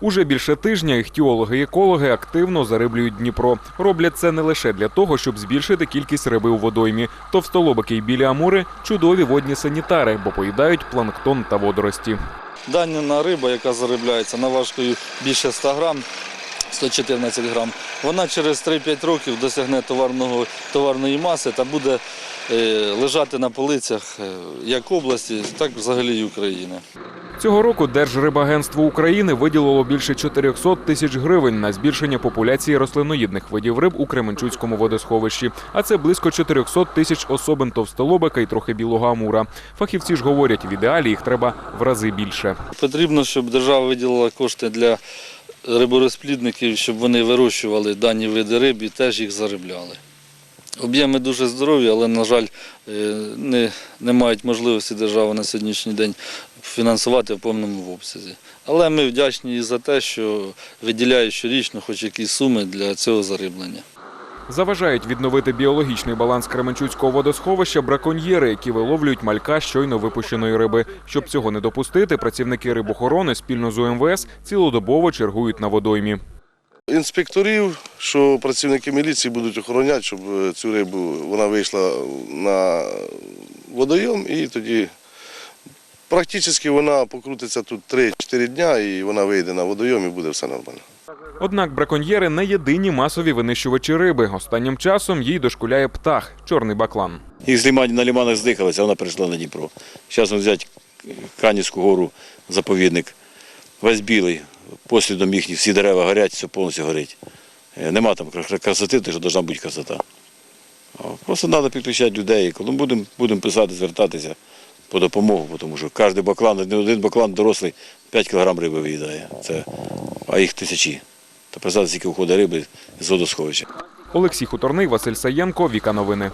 Уже більше тижня іхтіологи і екологи активно зариблюють Дніпро. Роблять це не лише для того, щоб збільшити кількість риби у водоймі. Товстолобики й білі амури чудові водні санітари, бо поїдають планктон та водорості. Даніна риба, яка заробляється на важкою більше 100 грам, 114 грам, вона через 3-5 років досягне товарного, товарної маси та буде е, лежати на полицях е, як області, так взагалі і України. Цього року Держрибагентство України виділило більше 400 тисяч гривень на збільшення популяції рослиноїдних видів риб у Кременчуцькому водосховищі. А це близько 400 тисяч особин товстолобика і трохи білого амура. Фахівці ж говорять, в ідеалі їх треба в рази більше. Потрібно, щоб держава виділила кошти для риборозплідників, щоб вони вирощували дані види риб і теж їх заробляли. Об'єми дуже здорові, але, на жаль, е, не, не мають можливості держава на сьогоднішній день фінансувати в повному обсязі. Але ми вдячні і за те, що виділяють щорічно хоч якісь суми для цього зариблення. Заважають відновити біологічний баланс Кременчуцького водосховища браконьєри, які виловлюють малька щойно випущеної риби. Щоб цього не допустити, працівники рибохорони спільно з УМВС цілодобово чергують на водоймі. Інспекторів, що працівники міліції будуть охороняти, щоб е, цю рибу вона вийшла на водойом і тоді практично вона покрутиться тут 3-4 дня і вона вийде на водойом і буде все нормально. Однак браконьєри не єдині масові винищувачі риби. Останнім часом їй дошкуляє птах чорний баклан. Їх з на лиманах здихалися, вона перейшла на Дніпро. Зараз взяти Канівську гору, заповідник, весь білий, послідом їхні всі дерева горять, все повністю горить. Е, Нема там красоти, то що повинна бути красота. Просто треба підключати людей. Коли будемо будемо писати, звертатися по допомогу, тому що кожен баклан, один баклан дорослий 5 кг риби виїдає. Це, а їх тисячі. То представте, скільки входить риби з водосховища. Олексій Хуторний, Василь Саєнко, Віка Новини.